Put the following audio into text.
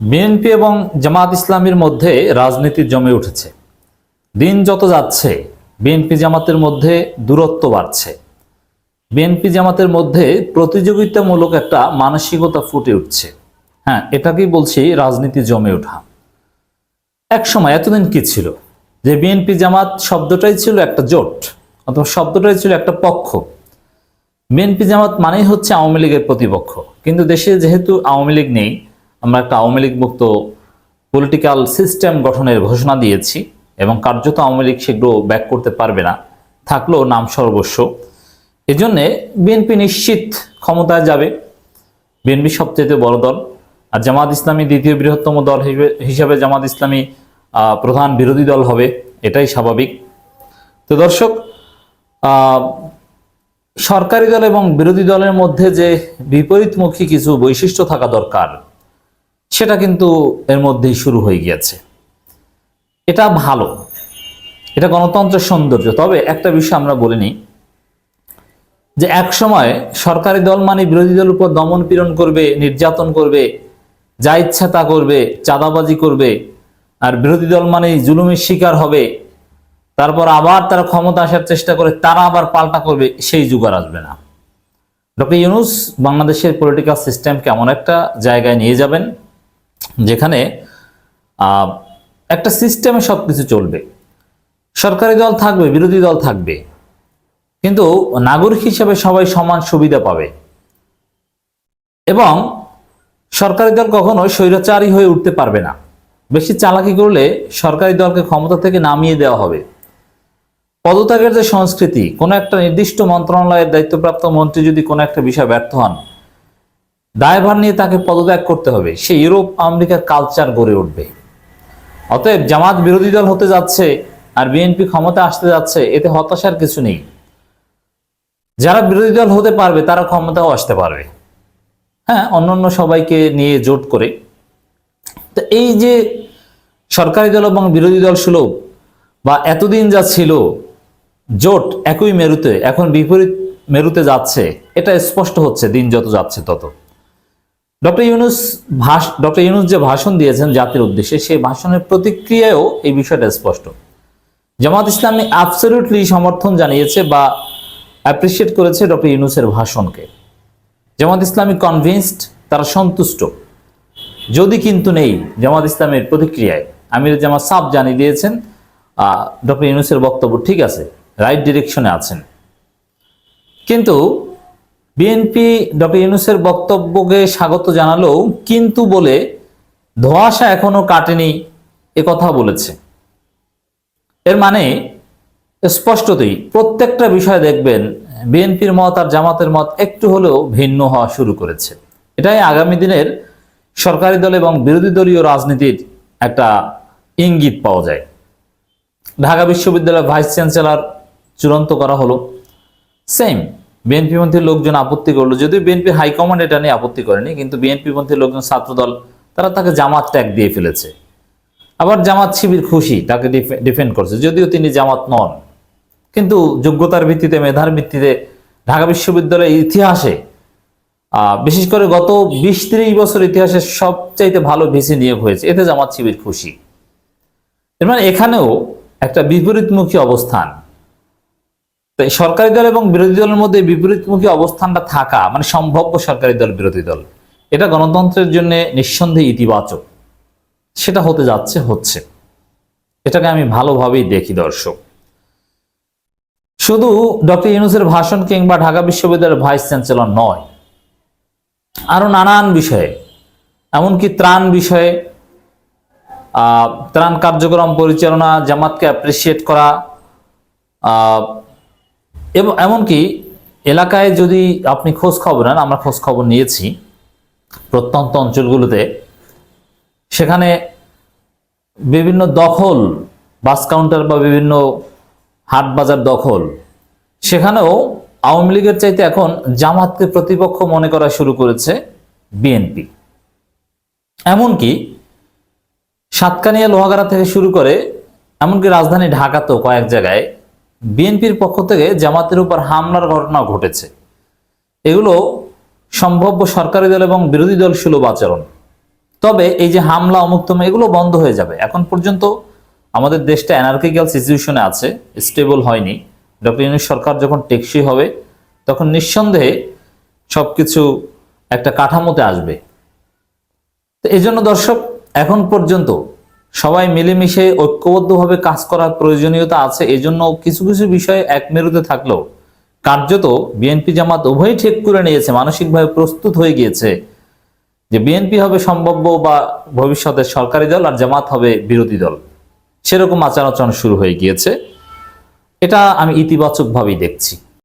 BNP এবং জামাত ইসলামের মধ্যে রাজনীতি জমে উঠেছে। দিন যত যাচ্ছে, বিএনপি জামাতের মধ্যে দূরত্ব বাড়ছে। বিএনপি জামাতের মধ্যে প্রতিযোগিতামূলক একটা মানসিকতা ফুটে উঠছে। হ্যাঁ এটাকেই বলছি রাজনীতি জমে ওঠা। এক সময় এতদিন কি ছিল? যে বিএনপি জামাত শব্দটাই ছিল একটা জোট, অথবা শব্দটাই ছিল একটা পক্ষ। বিএনপি জামাত মানেই হচ্ছে আওয়ামী লীগের প্রতিপক্ষ। কিন্তু দেশে যেহেতু আওয়ামী লীগ নেই আমরা একটা আওয়ামী লীগ মুক্ত পলিটিক্যাল সিস্টেম গঠনের ঘোষণা দিয়েছি এবং কার্যত আওয়ামী লীগ সেগুলো ব্যাক করতে পারবে না। থাকলেও নাম সর্বস্ব। এজন্যে বিএনপি নিশ্চিত ক্ষমতায় যাবে। বিএনপি সবচেয়ে বড় দল। আর জামাত ইসলামী দ্বিতীয় বৃহত্তম দল হিসাবে জামাত ইসলামী প্রধান বিরোধী দল হবে। এটাই স্বাভাবিক। তো দর্শক সরকারি দল এবং বিরোধী দলের মধ্যে যে বিপরীতমুখী কিছু বৈশিষ্ট্য থাকা দরকার সেটা কিন্তু এর মধ্যেই শুরু হয়ে গিয়েছে। এটা ভালো। এটা গণতন্ত্রের সৌন্দর্য। তবে একটা বিষয় আমরা বলিনি যে এক সময় সরকারি দল মানে বিরোধী দলের উপর দমন পীড়ন করবে, নির্যাতন করবে, যা ইচ্ছা তা করবে, চাঁদাবাজি করবে, আর বিরোধী দল মানে জুলুমের শিকার হবে, তারপর আবার তারা ক্ষমতা আসার চেষ্টা করে, তারা আবার পাল্টা করবে, সেই যুগ আর আসবে না। ডক্টর ইউনুস বাংলাদেশের পলিটিক্যাল সিস্টেমকে এমন একটা জায়গায় নিয়ে যাবেন যেখানে একটা সিস্টেমে সব কিছু চলবে। সরকারি দল থাকবে, বিরোধী দল থাকবে। কিন্তু নাগরিক হিসেবে সবাই সমান সুবিধা পাবে। এবং সরকারি দল কখনো স্বৈরাচারী হয়ে উঠতে পারবে না। বেশি চালাকি করলে সরকারি দলকে ক্ষমতা থেকে নামিয়ে দেওয়া হবে। পদত্যাগের যে সংস্কৃতি, কোনো একটা নির্দিষ্ট মন্ত্রণালয়ের দায়িত্বপ্রাপ্ত মন্ত্রী যদি কোনো একটা বিষয় ব্যর্থ হন দায়ভার নিয়ে তাকে পদত্যাগ করতে হবে। সে ইউরোপ, আমেরিকার কালচার গড়ে উঠবে। অতএব জামাত বিরোধী দল হতে যাচ্ছে আর বিএনপি ক্ষমতা আসতে যাচ্ছে, এতে হতাশার কিছু নেই। যারা বিরোধী দল হতে পারবে, তারা ক্ষমতাও আসতে পারবে। হ্যাঁ অন্যান্য সবাইকে নিয়ে জোট করে। তো এই যে সরকারি দল এবং বিরোধী দল সুলভ, বা এতদিন যা ছিল, জোট একই মেরুতে, এখন বিপরীত মেরুতে যাচ্ছে, এটা স্পষ্ট হচ্ছে, দিন যত যাচ্ছে তত। ডক্টর ইউনুস ভাষ, ডক্টর ইউনুস যে ভাষণ দিয়েছেন জাতির উদ্দেশ্যে, সেই ভাষণের প্রতিক্রিয়ায়ও এই বিষয়টা স্পষ্ট। জামাত ইসলামী অ্যাবসলিউটলি সমর্থন জানিয়েছে বা অ্যাপ্রিসিয়েট করেছে ডক্টর ইউনুসের ভাষণকে। জামাত ইসলামী কনভিন্সড তারা সন্তুষ্ট। যদি কিন্তু নেই জামাত ইসলামের প্রতিক্রিয়ায়, আমির জামাত সাফ জানিয়ে দিয়েছেন ডক্টর ইউনুসের বক্তব্য ঠিক আছে রাইট ডিরেকশনে আছেন। কিন্তু বিএনপি ডক্টর ইউনুসের বক্তব্যকে স্বাগত জানালেও কিন্তু বলে ধোঁয়াশা এখনও কাটেনি, এ কথা বলেছে। এর মানে স্পষ্টতই প্রত্যেকটা বিষয় দেখবেন বিএনপির মত আর জামাতের মত একটু হলেও ভিন্ন হওয়া শুরু করেছে। এটাই আগামী দিনের সরকারি দল এবং বিরোধী দলীয় রাজনীতির একটা ইঙ্গিত পাওয়া যায়। ঢাকা বিশ্ববিদ্যালয়ের ভাইস চ্যান্সেলর চূড়ান্ত করা হলো। সেম বিএনপি পন্থী লোকজন আপত্তি করল। যদিও বিএনপি হাইকমান্ড এটা নিয়ে আপত্তি করেনি, কিন্তু বিএনপি পন্থী লোকজন ছাত্রদল, তারা তাকে জামাত ট্যাগ দিয়ে ফেলেছে। আবার জামাত শিবির খুশি, তাকে ডিফেন্ড করছে, যদিও তিনি জামাত নন। কিন্তু যোগ্যতার ভিত্তিতে, মেধার ভিত্তিতে ঢাকা বিশ্ববিদ্যালয়ের ইতিহাসে বিশেষ করে গত বিশ ত্রিশ বছর ইতিহাসে সবচাইতে ভালো ভিসি নিয়োগ হয়েছে। এতে জামাত শিবির খুশি। এর মানে এখানেও একটা বিপরীতমুখী অবস্থান। তাই সরকারি দল এবং বিরোধী দলের মধ্যে বিপরীতমুখী অবস্থানটা থাকা মানে সম্ভাব্য সরকারি দল, বিরোধী দল, এটা গণতন্ত্রের জন্য নিঃসন্দেহে ইতিবাচক। সেটা হতে যাচ্ছে, হচ্ছে। এটাকে আমি ভালোভাবেই দেখি, দর্শক। শুধু ডক্টর ইউনুসের ভাষণ কিংবা ঢাকা বিশ্ববিদ্যালয়ের ভাইস চ্যান্সেলর নয়, আরও নানান বিষয়ে, এমনকি ত্রাণ বিষয়ে ত্রাণ কার্যক্রম পরিচালনা, জামাতকে অ্যাপ্রিসিয়েট করা এবং এমনকি এলাকায় যদি আপনি খোঁজ খবর নেন, আমরা খোঁজ খবর নিয়েছি প্রত্যন্ত অঞ্চলগুলোতে, সেখানে বিভিন্ন দখল, বাস কাউন্টার বা বিভিন্ন হাট বাজার দখল, সেখানেও আওয়ামী লীগের চাইতে এখন জামাতকে প্রতিপক্ষ মনে করা শুরু করেছে বিএনপি। এমনকি সাতকানিয়া, লোহাগাড়া থেকে শুরু করে, এমনকি রাজধানী ঢাকাতেও কয়েক জায়গায় বিএনপির পক্ষ থেকে জামাতের উপর হামলার ঘটনা ঘটেছে। এগুলো সম্ভাব্য সরকারি দল এবং বিরোধী দল সুলভ আচরণ। তবে এই যে হামলা অমুক্তম এগুলো বন্ধ হয়ে যাবে। এখন পর্যন্ত আমাদের দেশটা অ্যানার্কিক্যাল সিচুয়েশনে আছে স্টেবল হয়নি। ডক্টর ইউনুস সরকার যখন টেকসই হবে, তখন নিঃসন্দেহে সবকিছু একটা কাঠামোতে আসবে। তো এই জন্য দর্শক, এখন পর্যন্ত সবাই মিলেমিশে ঐক্যবদ্ধভাবে কাজ করার প্রয়োজনীয়তা আছে এই জন্য কিছু কিছু বিষয়ে এক মেরুতে থাকলেও কার্যত বিএনপি জামাত উভয়ই ঠিক করে নিয়েছে, মানসিকভাবে প্রস্তুত হয়ে গিয়েছে যে বিএনপি হবে সম্ভাব্য বা ভবিষ্যতের সরকারি দল আর জামাত হবে বিরোধী দল। সেরকম আচার আচরণ শুরু হয়ে গিয়েছে। এটা আমি ইতিবাচকভাবেই দেখছি।